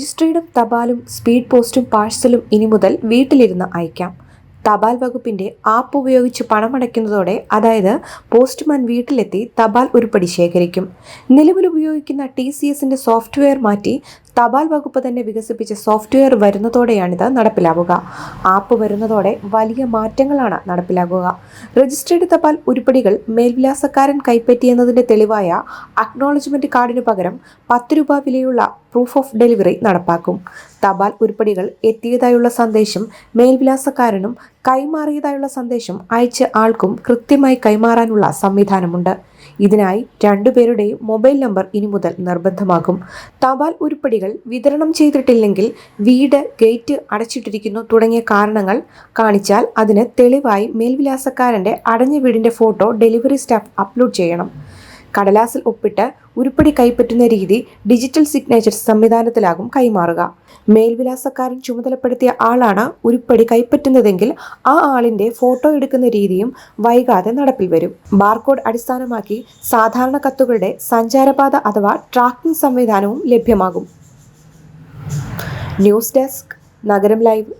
വിമാനം തപാലും സ്പീഡ് പോസ്റ്റും പാഴ്സലും ഇനി മുതൽ വീട്ടിലിരുന്ന് അയക്കാം. തപാൽ വകുപ്പിന്റെ ആപ്പ് ഉപയോഗിച്ച് പണമടയ്ക്കുന്നതോടെ അതായത് പോസ്റ്റ്മാൻ വീട്ടിലെത്തി തപാൽ ഉരുപ്പടി ശേഖരിക്കും. നിലവിൽ ഉപയോഗിക്കുന്ന ടി സി എസിന്റെ സോഫ്റ്റ്വെയർ മാറ്റി തപാൽ വകുപ്പ് തന്നെ വികസിപ്പിച്ച സോഫ്റ്റ്വെയർ വരുന്നതോടെയാണിത് നടപ്പിലാവുക. ആപ്പ് വരുന്നതോടെ വലിയ മാറ്റങ്ങളാണ് നടപ്പിലാകുക. രജിസ്റ്റേർഡ് തപാൽ ഉരുപ്പടികൾ മേൽവിലാസക്കാരൻ കൈപ്പറ്റിയെന്നതിന്റെ തെളിവായ അക്നോളജ്മെന്റ് കാർഡിനു പകരം പത്ത് രൂപ വിലയുള്ള പ്രൂഫ് ഓഫ് ഡെലിവറി നടപ്പാക്കും. തപാൽ ഉരുപ്പടികൾ എത്തിയതായുള്ള സന്ദേശം മേൽവിലാസക്കാരനും കൈമാറിയതായുള്ള സന്ദേശം അയച്ച ആൾക്കും കൃത്യമായി കൈമാറാനുള്ള സംവിധാനമുണ്ട്. ഇതിനായി രണ്ടുപേരുടെയും മൊബൈൽ നമ്പർ ഇനി മുതൽ നിർബന്ധമാകും. തപാൽ ഉരുപ്പടികൾ വിതരണം ചെയ്തിട്ടില്ലെങ്കിൽ വീട് ഗേറ്റ് അടച്ചിട്ടിരിക്കുന്നു തുടങ്ങിയ കാരണങ്ങൾ കാണിച്ചാൽ അതിന് തെളിവായി മേൽവിലാസക്കാരന്റെ അടഞ്ഞ വീടിന്റെ ഫോട്ടോ ഡെലിവറി സ്റ്റാഫ് അപ്ലോഡ് ചെയ്യണം. കടലാസിൽ ഒപ്പിട്ട് ഉരുപ്പടി കൈപ്പറ്റുന്ന രീതി ഡിജിറ്റൽ സിഗ്നേച്ചർ സംവിധാനത്തിലാകും കൈമാറുക. മേൽവിലാസക്കാരൻ ചുമതലപ്പെടുത്തിയ ആളാണ് ഉരുപ്പടി കൈപ്പറ്റുന്നതെങ്കിൽ ആ ആളിന്റെ ഫോട്ടോ എടുക്കുന്ന രീതിയും വൈകാതെ നടപ്പിൽ വരും. ബാർകോഡ് അടിസ്ഥാനമാക്കി സാധാരണ കത്തുകളുടെ സഞ്ചാരപാത അഥവാ ട്രാക്കിംഗ് സംവിധാനവും ലഭ്യമാകും. ന്യൂസ് ഡെസ്ക് നഗരം ലൈവ്.